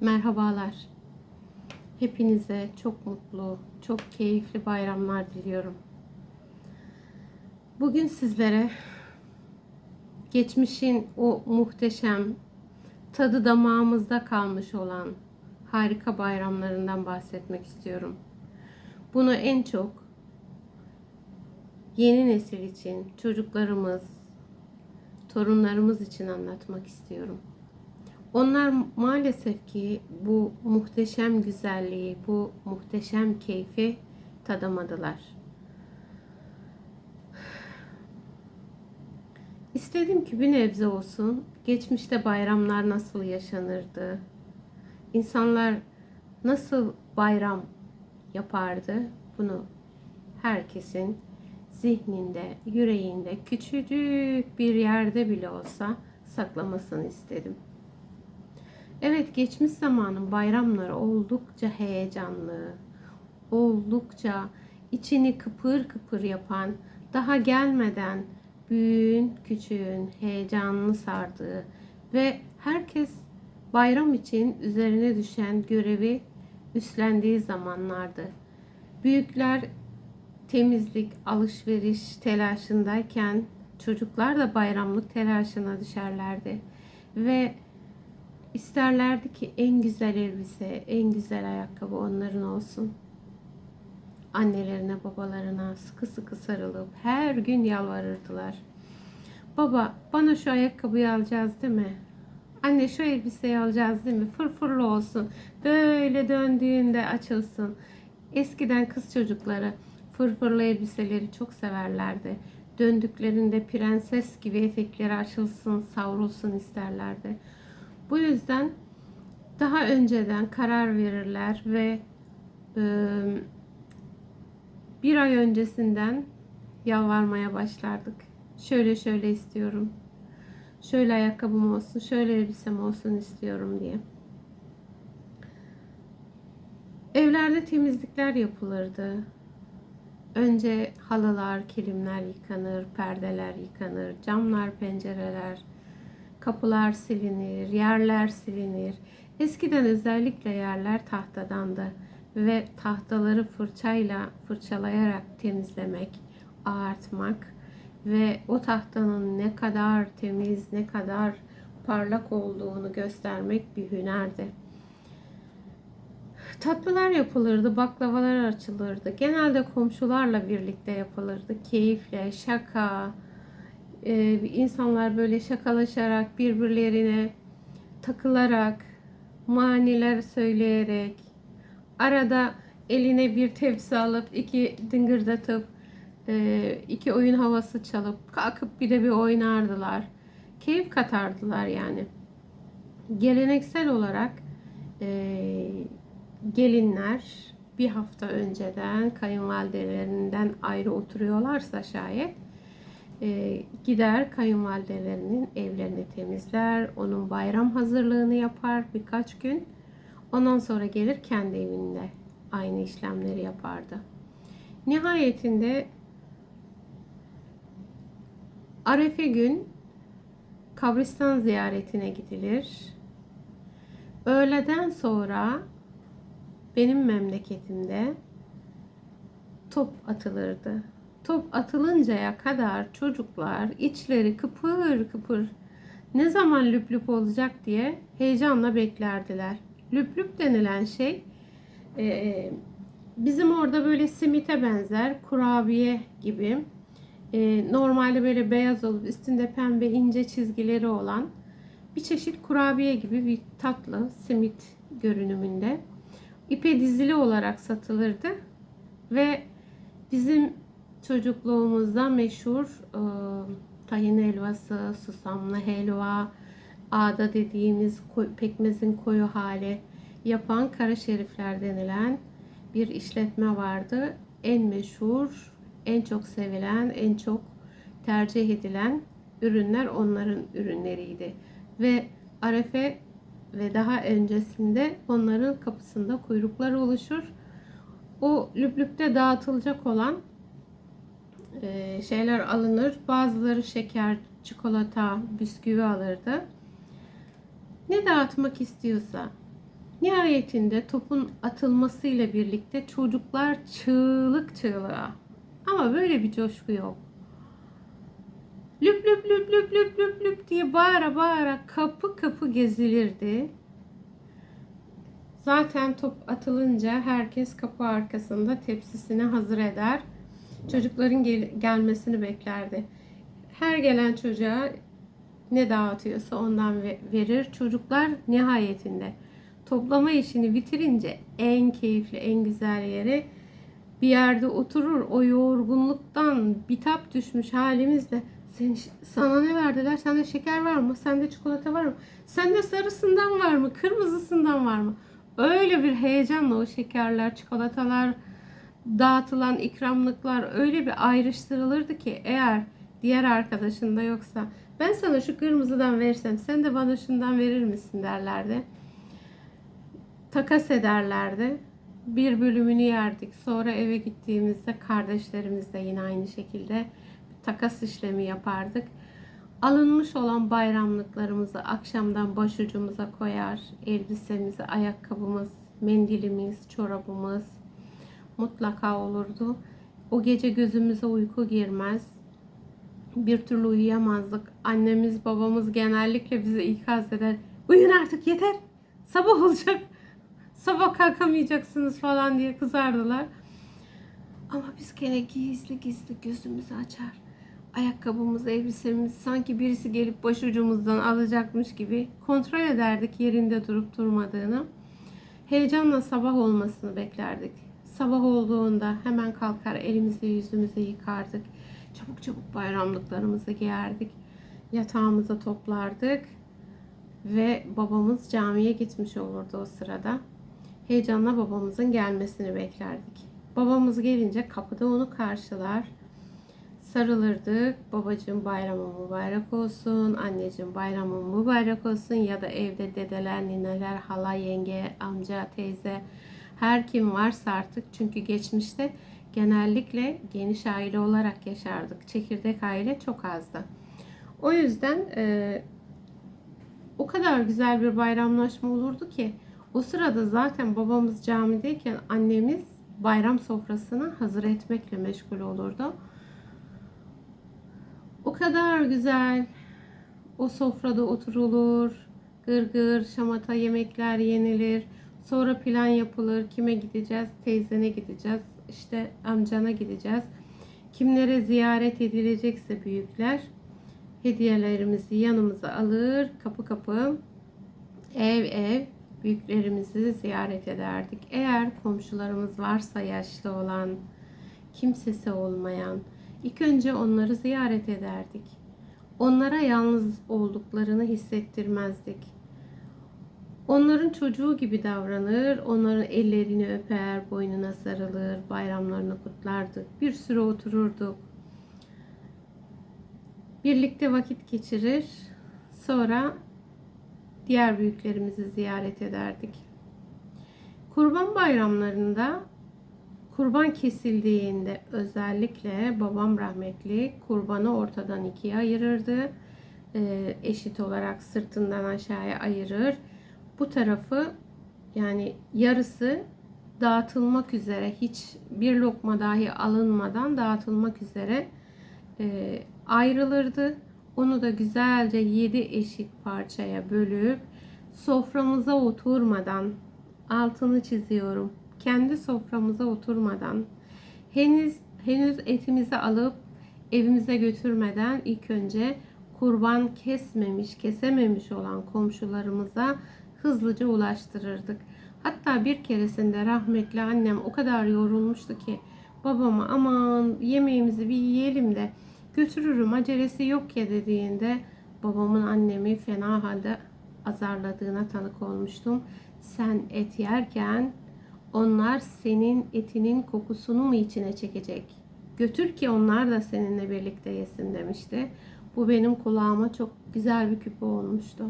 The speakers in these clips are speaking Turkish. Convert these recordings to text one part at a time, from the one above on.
Merhabalar. Hepinize çok mutlu, çok keyifli bayramlar diliyorum. Bugün sizlere geçmişin o muhteşem, tadı damağımızda kalmış olan harika bayramlarından bahsetmek istiyorum. Bunu en çok yeni nesil için, çocuklarımız, torunlarımız için anlatmak istiyorum. Onlar maalesef ki bu muhteşem güzelliği, bu muhteşem keyfi tadamadılar. İstedim ki bir nebze olsun geçmişte bayramlar nasıl yaşanırdı? İnsanlar nasıl bayram yapardı? Bunu herkesin zihninde, yüreğinde, küçücük bir yerde bile olsa saklamasını istedim. Evet geçmiş zamanın bayramları oldukça heyecanlı, oldukça içini kıpır kıpır yapan, daha gelmeden büyüğün, küçüğün heyecanını sardığı ve herkes bayram için üzerine düşen görevi üstlendiği zamanlardı. Büyükler temizlik, alışveriş telaşındayken çocuklar da bayramlık telaşına düşerlerdi ve İsterlerdi ki en güzel elbise, en güzel ayakkabı onların olsun. Annelerine, babalarına sıkı sıkı sarılıp her gün yalvarırdılar. Baba bana şu ayakkabıyı alacağız değil mi? Anne şu elbiseyi alacağız değil mi? Fırfırlı olsun. Böyle döndüğünde açılsın. Eskiden kız çocukları fırfırlı elbiseleri çok severlerdi. Döndüklerinde prenses gibi etekleri açılsın, savrulsun isterlerdi. Bu yüzden daha önceden karar verirler ve e, bir ay öncesinden yalvarmaya başlardık. Şöyle şöyle istiyorum. Şöyle ayakkabım olsun, şöyle elbisem olsun istiyorum diye. Evlerde temizlikler yapılırdı. Önce halılar, kilimler yıkanır, perdeler yıkanır, camlar, pencereler, Kapılar silinir, yerler silinir. Eskiden özellikle yerler tahtadandı ve tahtaları fırçayla fırçalayarak temizlemek, ağartmak ve o tahtanın ne kadar temiz, ne kadar parlak olduğunu göstermek bir hünerdi. Tatlılar yapılırdı, baklavalar açılırdı. Genelde komşularla birlikte yapılırdı. Keyifle, şaka, e, insanlar böyle şakalaşarak birbirlerine takılarak maniler söyleyerek arada eline bir tepsi alıp iki dıngırdatıp e, iki oyun havası çalıp kalkıp bir de bir oynardılar. Keyif katardılar yani. Geleneksel olarak e, gelinler bir hafta önceden kayınvalidelerinden ayrı oturuyorlarsa şayet e, gider kayınvalidelerinin evlerini temizler. Onun bayram hazırlığını yapar birkaç gün. Ondan sonra gelir kendi evinde aynı işlemleri yapardı. Nihayetinde Arefe gün kabristan ziyaretine gidilir. Öğleden sonra benim memleketimde top atılırdı top atılıncaya kadar çocuklar içleri kıpır kıpır ne zaman lüp lüp olacak diye heyecanla beklerdiler. Lüp lüp denilen şey e, bizim orada böyle simite benzer kurabiye gibi e, normalde böyle beyaz olup üstünde pembe ince çizgileri olan bir çeşit kurabiye gibi bir tatlı simit görünümünde ipe dizili olarak satılırdı ve bizim çocukluğumuzda meşhur e, tahin helvası, susamlı helva, ağda dediğimiz koy, pekmezin koyu hali yapan kara şerifler denilen bir işletme vardı. En meşhur, en çok sevilen, en çok tercih edilen ürünler onların ürünleriydi. Ve Arefe ve daha öncesinde onların kapısında kuyruklar oluşur. O lüplükte dağıtılacak olan e, şeyler alınır. Bazıları şeker, çikolata, bisküvi alırdı. Ne dağıtmak istiyorsa Nihayetinde topun atılmasıyla birlikte çocuklar çığlık çığlığa. Ama böyle bir coşku yok. Lüp lüp lüp lüp lüp lüp lüp diye bağıra bağıra kapı kapı gezilirdi. Zaten top atılınca herkes kapı arkasında tepsisini hazır eder. Çocukların gel- gelmesini beklerdi. Her gelen çocuğa ne dağıtıyorsa ondan ve- verir. Çocuklar nihayetinde toplama işini bitirince en keyifli, en güzel yere bir yerde oturur. O yorgunluktan bitap düşmüş halimizde sen, sana ne verdiler? Sende şeker var mı? Sende çikolata var mı? Sende sarısından var mı? Kırmızısından var mı? Öyle bir heyecanla o şekerler, çikolatalar, dağıtılan ikramlıklar öyle bir ayrıştırılırdı ki eğer diğer arkadaşın da yoksa ben sana şu kırmızıdan versem sen de bana şundan verir misin derlerdi. Takas ederlerdi. Bir bölümünü yerdik. Sonra eve gittiğimizde kardeşlerimiz de yine aynı şekilde takas işlemi yapardık. Alınmış olan bayramlıklarımızı akşamdan başucumuza koyar. Elbisemizi, ayakkabımız, mendilimiz, çorabımız mutlaka olurdu. O gece gözümüze uyku girmez. Bir türlü uyuyamazdık. Annemiz, babamız genellikle bizi ikaz eder. Uyuyun artık yeter. Sabah olacak. Sabah kalkamayacaksınız falan diye kızardılar. Ama biz gene gizli gizli gözümüzü açar. Ayakkabımız, elbisemiz sanki birisi gelip başucumuzdan alacakmış gibi kontrol ederdik yerinde durup durmadığını. Heyecanla sabah olmasını beklerdik. Sabah olduğunda hemen kalkar elimizi yüzümüzü yıkardık. Çabuk çabuk bayramlıklarımızı giyerdik. Yatağımıza toplardık. Ve babamız camiye gitmiş olurdu o sırada. Heyecanla babamızın gelmesini beklerdik. Babamız gelince kapıda onu karşılar. Sarılırdık. Babacığım bayramın mübarek olsun. Anneciğim bayramın mübarek olsun. Ya da evde dedeler, nineler, hala, yenge, amca, teyze her kim varsa artık. Çünkü geçmişte genellikle geniş aile olarak yaşardık. Çekirdek aile çok azdı. O yüzden e, o kadar güzel bir bayramlaşma olurdu ki o sırada zaten babamız camideyken annemiz bayram sofrasını hazır etmekle meşgul olurdu. O kadar güzel o sofrada oturulur, gırgır, şamata yemekler yenilir. Sonra plan yapılır. Kime gideceğiz? Teyzene gideceğiz. işte amcana gideceğiz. Kimlere ziyaret edilecekse büyükler hediyelerimizi yanımıza alır. Kapı kapı ev ev büyüklerimizi ziyaret ederdik. Eğer komşularımız varsa yaşlı olan, kimsesi olmayan, ilk önce onları ziyaret ederdik. Onlara yalnız olduklarını hissettirmezdik. Onların çocuğu gibi davranır, onların ellerini öper, boynuna sarılır, bayramlarını kutlardık. Bir süre otururduk. Birlikte vakit geçirir. Sonra diğer büyüklerimizi ziyaret ederdik. Kurban bayramlarında kurban kesildiğinde özellikle babam rahmetli kurbanı ortadan ikiye ayırırdı. Eşit olarak sırtından aşağıya ayırır. Bu tarafı yani yarısı dağıtılmak üzere hiç bir lokma dahi alınmadan dağıtılmak üzere e, ayrılırdı. Onu da güzelce 7 eşit parçaya bölüp soframıza oturmadan altını çiziyorum. Kendi soframıza oturmadan henüz henüz etimizi alıp evimize götürmeden ilk önce kurban kesmemiş, kesememiş olan komşularımıza hızlıca ulaştırırdık. Hatta bir keresinde rahmetli annem o kadar yorulmuştu ki babama aman yemeğimizi bir yiyelim de götürürüm acelesi yok ya dediğinde babamın annemi fena halde azarladığına tanık olmuştum. Sen et yerken onlar senin etinin kokusunu mu içine çekecek? Götür ki onlar da seninle birlikte yesin demişti. Bu benim kulağıma çok güzel bir küpe olmuştu.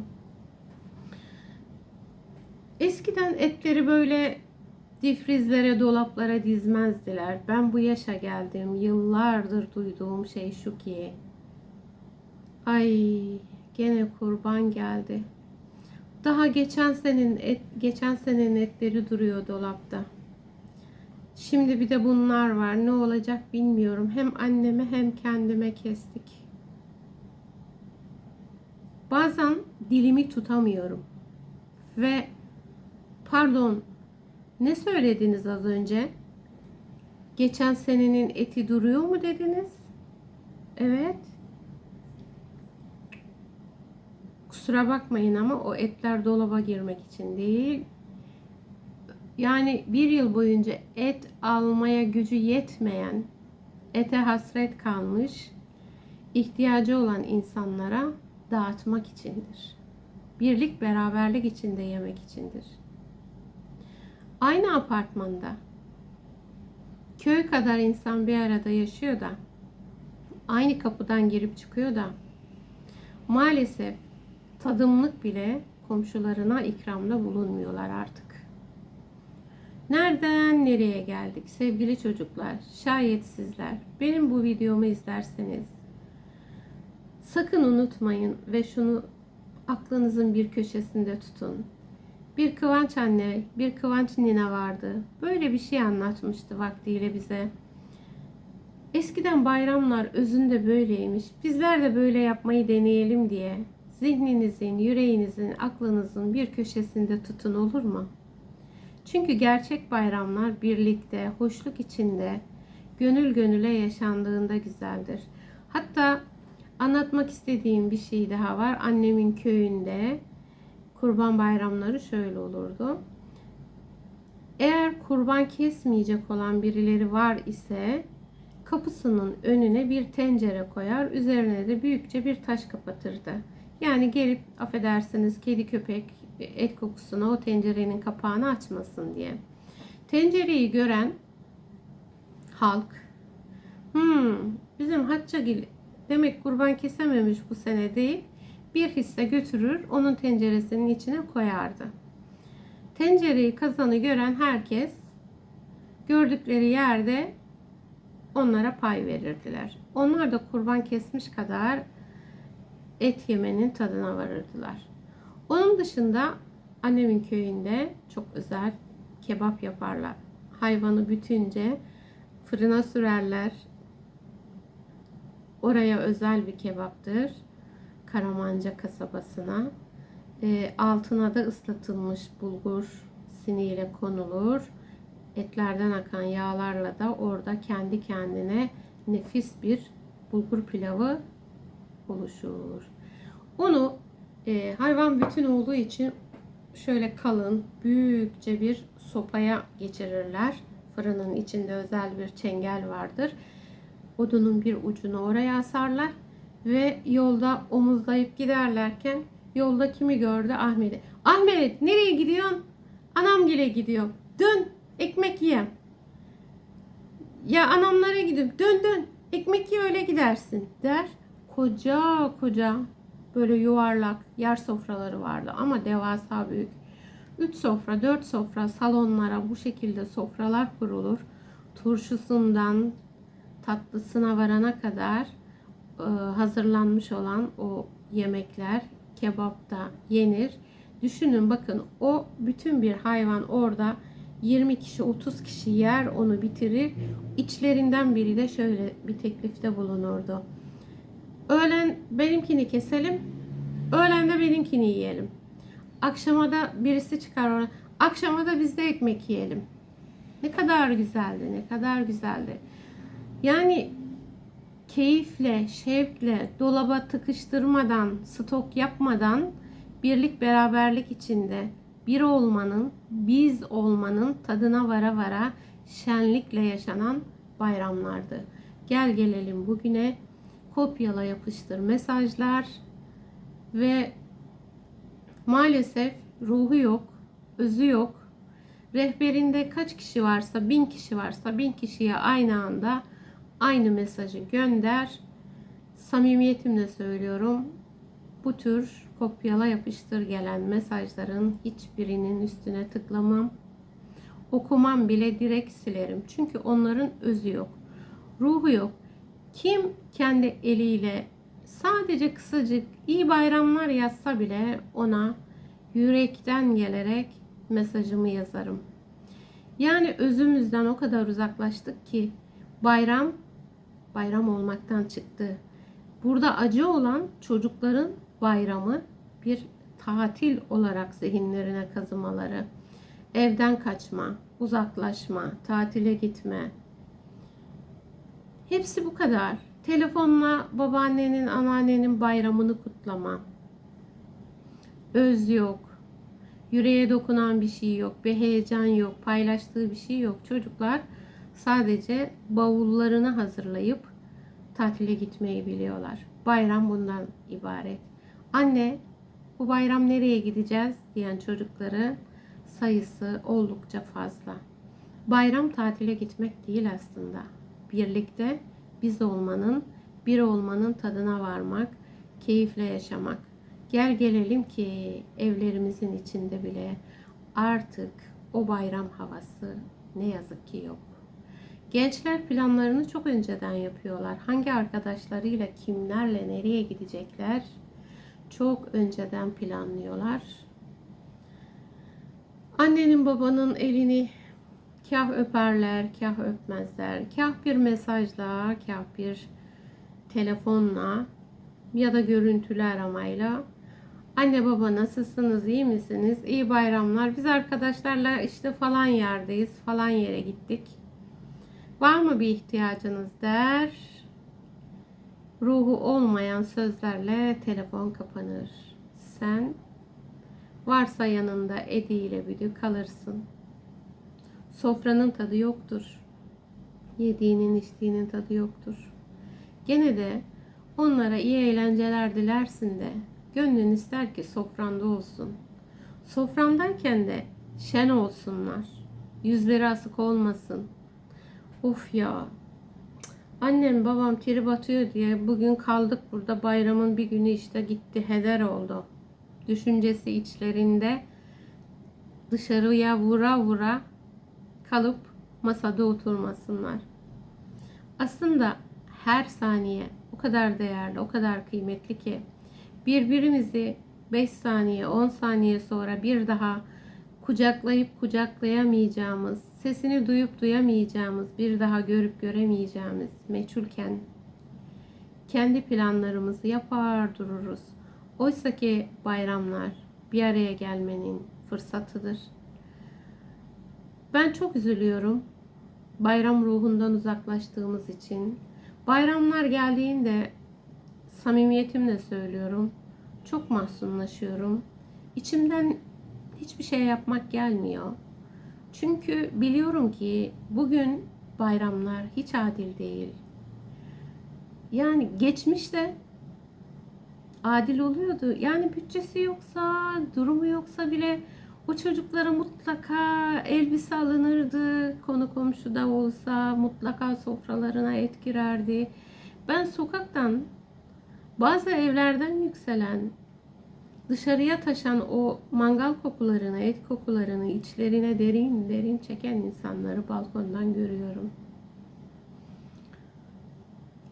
Eskiden etleri böyle difrizlere, dolaplara dizmezdiler. Ben bu yaşa geldim. Yıllardır duyduğum şey şu ki ay gene kurban geldi. Daha geçen senenin et, geçen senenin etleri duruyor dolapta. Şimdi bir de bunlar var. Ne olacak bilmiyorum. Hem anneme hem kendime kestik. Bazen dilimi tutamıyorum. Ve pardon ne söylediniz az önce? Geçen senenin eti duruyor mu dediniz? Evet. Kusura bakmayın ama o etler dolaba girmek için değil. Yani bir yıl boyunca et almaya gücü yetmeyen, ete hasret kalmış, ihtiyacı olan insanlara dağıtmak içindir. Birlik beraberlik içinde yemek içindir. Aynı apartmanda köy kadar insan bir arada yaşıyor da aynı kapıdan girip çıkıyor da maalesef tadımlık bile komşularına ikramda bulunmuyorlar artık. Nereden nereye geldik sevgili çocuklar? Şayet sizler benim bu videomu izlerseniz sakın unutmayın ve şunu aklınızın bir köşesinde tutun. Bir Kıvanç anne, bir Kıvanç nine vardı. Böyle bir şey anlatmıştı vaktiyle bize. Eskiden bayramlar özünde böyleymiş. Bizler de böyle yapmayı deneyelim diye zihninizin, yüreğinizin, aklınızın bir köşesinde tutun olur mu? Çünkü gerçek bayramlar birlikte, hoşluk içinde, gönül gönüle yaşandığında güzeldir. Hatta anlatmak istediğim bir şey daha var. Annemin köyünde kurban bayramları şöyle olurdu. Eğer kurban kesmeyecek olan birileri var ise kapısının önüne bir tencere koyar, üzerine de büyükçe bir taş kapatırdı. Yani gelip affedersiniz kedi köpek et kokusuna o tencerenin kapağını açmasın diye. Tencereyi gören halk hmm, bizim Haccagil demek kurban kesememiş bu sene değil bir hisse götürür onun tenceresinin içine koyardı. Tencereyi kazanı gören herkes gördükleri yerde onlara pay verirdiler. Onlar da kurban kesmiş kadar et yemenin tadına varırdılar. Onun dışında annemin köyünde çok özel kebap yaparlar. Hayvanı bütünce fırına sürerler. Oraya özel bir kebaptır. Karamanca kasabasına. E, altına da ıslatılmış bulgur siniyle konulur. Etlerden akan yağlarla da orada kendi kendine nefis bir bulgur pilavı oluşur. Onu e, hayvan bütün olduğu için şöyle kalın, büyükçe bir sopaya geçirirler. Fırının içinde özel bir çengel vardır. Odunun bir ucunu oraya asarlar ve yolda omuzlayıp giderlerken yolda kimi gördü? Ahmet'i. Ahmet nereye gidiyorsun? Anam gile gidiyor. Dön ekmek ye. Ya anamlara gidip dön dön ekmek ye öyle gidersin der. Koca koca böyle yuvarlak yer sofraları vardı ama devasa büyük. 3 sofra, 4 sofra salonlara bu şekilde sofralar kurulur. Turşusundan tatlısına varana kadar hazırlanmış olan o yemekler kebapta yenir. Düşünün bakın o bütün bir hayvan orada 20 kişi 30 kişi yer onu bitirir. İçlerinden biri de şöyle bir teklifte bulunurdu. Öğlen benimkini keselim. Öğlen de benimkini yiyelim. Akşama da birisi çıkar ona. Akşama da biz de ekmek yiyelim. Ne kadar güzeldi, ne kadar güzeldi. Yani keyifle, şevkle, dolaba tıkıştırmadan, stok yapmadan birlik beraberlik içinde bir olmanın, biz olmanın tadına vara vara şenlikle yaşanan bayramlardı. Gel gelelim bugüne kopyala yapıştır mesajlar ve maalesef ruhu yok, özü yok. Rehberinde kaç kişi varsa, bin kişi varsa bin kişiye aynı anda aynı mesajı gönder. Samimiyetimle söylüyorum. Bu tür kopyala yapıştır gelen mesajların hiçbirinin üstüne tıklamam. Okumam bile direkt silerim. Çünkü onların özü yok. Ruhu yok. Kim kendi eliyle sadece kısacık iyi bayramlar yazsa bile ona yürekten gelerek mesajımı yazarım. Yani özümüzden o kadar uzaklaştık ki bayram bayram olmaktan çıktı. Burada acı olan çocukların bayramı bir tatil olarak zihinlerine kazımaları, evden kaçma, uzaklaşma, tatile gitme. Hepsi bu kadar. Telefonla babaannenin, anneannenin bayramını kutlama. Öz yok. Yüreğe dokunan bir şey yok. Bir heyecan yok. Paylaştığı bir şey yok. Çocuklar sadece bavullarını hazırlayıp tatile gitmeyi biliyorlar. Bayram bundan ibaret. Anne bu bayram nereye gideceğiz diyen çocukları sayısı oldukça fazla. Bayram tatile gitmek değil aslında. Birlikte biz olmanın, bir olmanın tadına varmak, keyifle yaşamak. Gel gelelim ki evlerimizin içinde bile artık o bayram havası ne yazık ki yok. Gençler planlarını çok önceden yapıyorlar. Hangi arkadaşlarıyla, kimlerle, nereye gidecekler çok önceden planlıyorlar. Annenin babanın elini kah öperler, kah öpmezler. Kah bir mesajla, kah bir telefonla ya da görüntülü aramayla Anne baba nasılsınız, iyi misiniz? İyi bayramlar. Biz arkadaşlarla işte falan yerdeyiz, falan yere gittik. Var mı bir ihtiyacınız der. Ruhu olmayan sözlerle telefon kapanır. Sen varsa yanında Edi ile Büdü kalırsın. Sofranın tadı yoktur. Yediğinin içtiğinin tadı yoktur. Gene de onlara iyi eğlenceler dilersin de gönlün ister ki sofranda olsun. Sofrandayken de şen olsunlar. Yüzleri asık olmasın. Of ya. Annem babam trip atıyor diye bugün kaldık burada bayramın bir günü işte gitti heder oldu. Düşüncesi içlerinde dışarıya vura vura kalıp masada oturmasınlar. Aslında her saniye o kadar değerli, o kadar kıymetli ki birbirimizi 5 saniye, 10 saniye sonra bir daha kucaklayıp kucaklayamayacağımız, sesini duyup duyamayacağımız, bir daha görüp göremeyeceğimiz meçhulken kendi planlarımızı yapar dururuz. Oysa ki bayramlar bir araya gelmenin fırsatıdır. Ben çok üzülüyorum. Bayram ruhundan uzaklaştığımız için. Bayramlar geldiğinde samimiyetimle söylüyorum. Çok mahzunlaşıyorum. İçimden hiçbir şey yapmak gelmiyor. Çünkü biliyorum ki bugün bayramlar hiç adil değil. Yani geçmişte adil oluyordu. Yani bütçesi yoksa, durumu yoksa bile o çocuklara mutlaka elbise alınırdı. Konu komşu da olsa mutlaka sofralarına et girerdi. Ben sokaktan bazı evlerden yükselen dışarıya taşan o mangal kokularını, et kokularını içlerine derin derin çeken insanları balkondan görüyorum.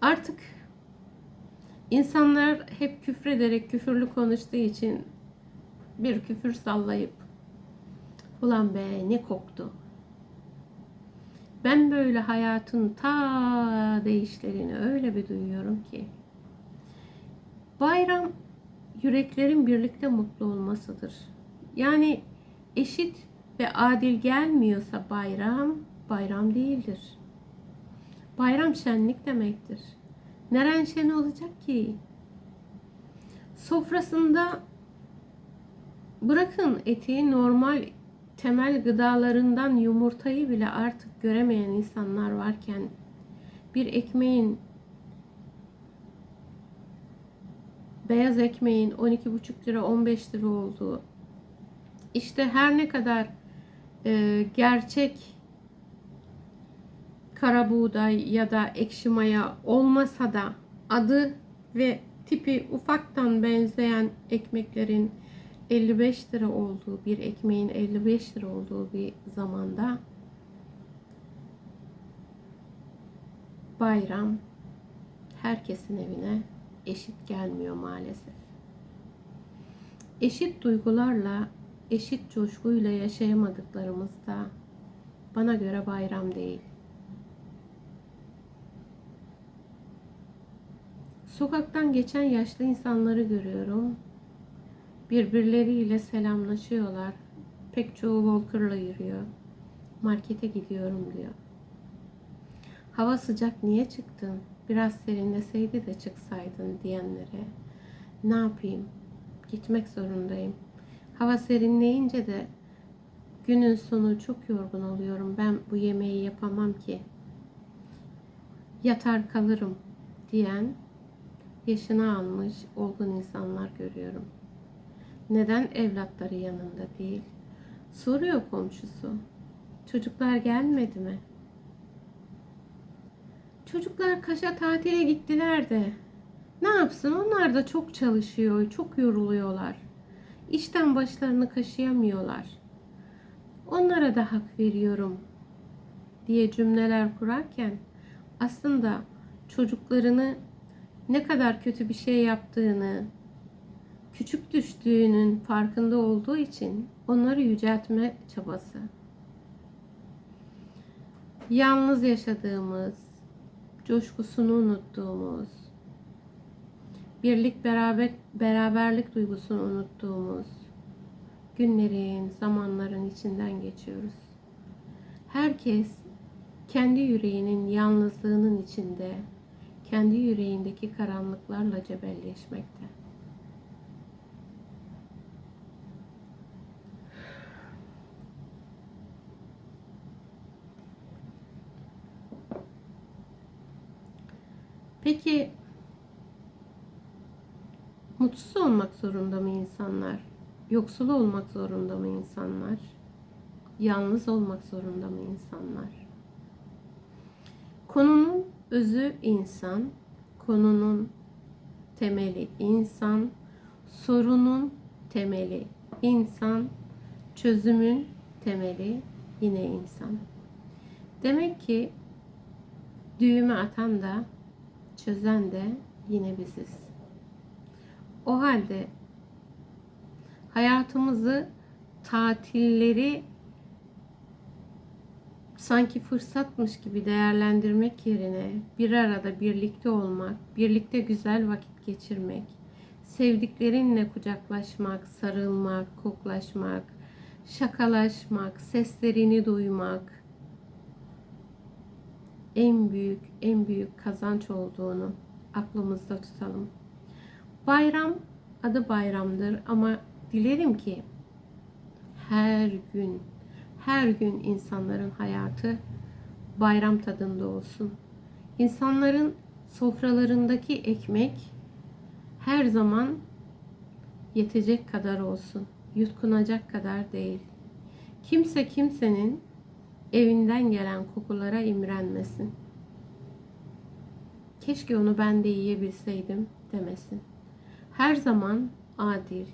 Artık insanlar hep küfrederek küfürlü konuştuğu için bir küfür sallayıp ulan be ne koktu. Ben böyle hayatın ta değişlerini öyle bir duyuyorum ki. Bayram yüreklerin birlikte mutlu olmasıdır. Yani eşit ve adil gelmiyorsa bayram, bayram değildir. Bayram şenlik demektir. Neren şen olacak ki? Sofrasında bırakın eti normal temel gıdalarından yumurtayı bile artık göremeyen insanlar varken bir ekmeğin beyaz ekmeğin 12,5 lira 15 lira olduğu. İşte her ne kadar e, gerçek kara buğday ya da ekşi maya olmasa da adı ve tipi ufaktan benzeyen ekmeklerin 55 lira olduğu bir ekmeğin 55 lira olduğu bir zamanda bayram herkesin evine eşit gelmiyor maalesef. eşit duygularla, eşit coşkuyla yaşayamadıklarımızda bana göre bayram değil. Sokaktan geçen yaşlı insanları görüyorum. Birbirleriyle selamlaşıyorlar. Pek çoğu Walker'la yürüyor. Markete gidiyorum diyor. Hava sıcak niye çıktın? Biraz serinleseydi de çıksaydın diyenlere ne yapayım? Gitmek zorundayım. Hava serinleyince de günün sonu çok yorgun oluyorum. Ben bu yemeği yapamam ki. Yatar kalırım diyen yaşını almış olgun insanlar görüyorum. Neden evlatları yanında değil? Soruyor komşusu. Çocuklar gelmedi mi? Çocuklar Kaş'a tatile gittiler de. Ne yapsın? Onlar da çok çalışıyor, çok yoruluyorlar. İşten başlarını kaşıyamıyorlar. Onlara da hak veriyorum diye cümleler kurarken aslında çocuklarını ne kadar kötü bir şey yaptığını, küçük düştüğünün farkında olduğu için onları yüceltme çabası. Yalnız yaşadığımız, coşkusunu unuttuğumuz, birlik beraber beraberlik duygusunu unuttuğumuz günlerin, zamanların içinden geçiyoruz. Herkes kendi yüreğinin yalnızlığının içinde, kendi yüreğindeki karanlıklarla cebelleşmekte. Peki mutsuz olmak zorunda mı insanlar? Yoksul olmak zorunda mı insanlar? Yalnız olmak zorunda mı insanlar? Konunun özü insan, konunun temeli insan, sorunun temeli insan, çözümün temeli yine insan. Demek ki düğümü atan da çözen de yine biziz. O halde hayatımızı tatilleri sanki fırsatmış gibi değerlendirmek yerine bir arada birlikte olmak, birlikte güzel vakit geçirmek, sevdiklerinle kucaklaşmak, sarılmak, koklaşmak, şakalaşmak, seslerini duymak en büyük en büyük kazanç olduğunu aklımızda tutalım. Bayram adı bayramdır ama dilerim ki her gün her gün insanların hayatı bayram tadında olsun. İnsanların sofralarındaki ekmek her zaman yetecek kadar olsun. Yutkunacak kadar değil. Kimse kimsenin evinden gelen kokulara imrenmesin. Keşke onu ben de yiyebilseydim demesin. Her zaman adil,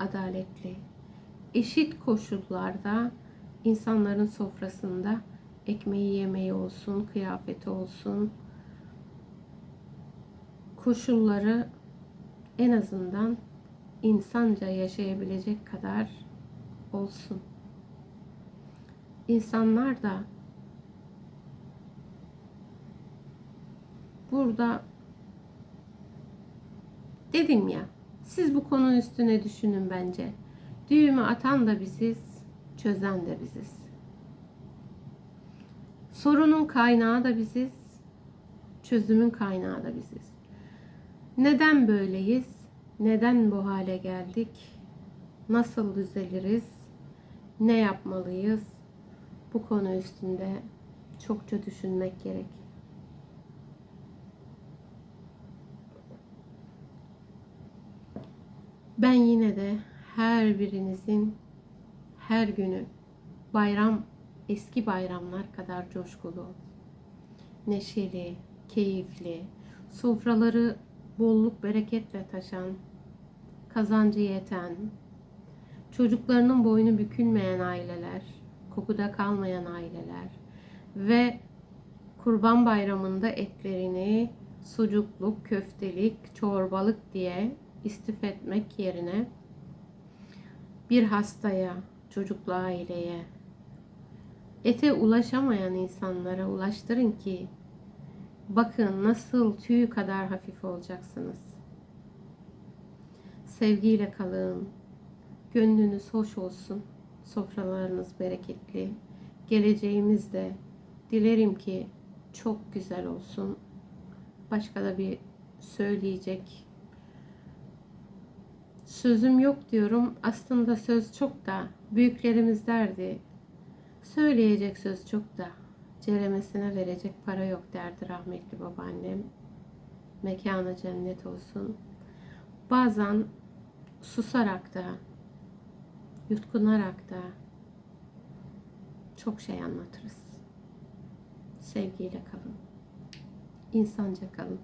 adaletli, eşit koşullarda insanların sofrasında ekmeği yemeği olsun, kıyafeti olsun, koşulları en azından insanca yaşayabilecek kadar olsun. İnsanlar da burada dedim ya siz bu konu üstüne düşünün bence. Düğümü atan da biziz, çözen de biziz. Sorunun kaynağı da biziz, çözümün kaynağı da biziz. Neden böyleyiz? Neden bu hale geldik? Nasıl düzeliriz? Ne yapmalıyız? Bu konu üstünde çokça düşünmek gerek. Ben yine de her birinizin her günü bayram eski bayramlar kadar coşkulu, neşeli, keyifli, sofraları bolluk bereketle taşan, kazancı yeten, çocuklarının boynu bükülmeyen aileler, kokuda kalmayan aileler ve Kurban Bayramı'nda etlerini sucukluk, köftelik, çorbalık diye istif etmek yerine bir hastaya, çocuklu aileye, ete ulaşamayan insanlara ulaştırın ki bakın nasıl tüy kadar hafif olacaksınız. Sevgiyle kalın. Gönlünüz hoş olsun. Sofralarınız bereketli. Geleceğimiz de dilerim ki çok güzel olsun. Başka da bir söyleyecek sözüm yok diyorum. Aslında söz çok da büyüklerimiz derdi. Söyleyecek söz çok da ceremesine verecek para yok derdi rahmetli babaannem. Mekanı cennet olsun. Bazen susarak da yutkunarak da çok şey anlatırız. Sevgiyle kalın. İnsanca kalın.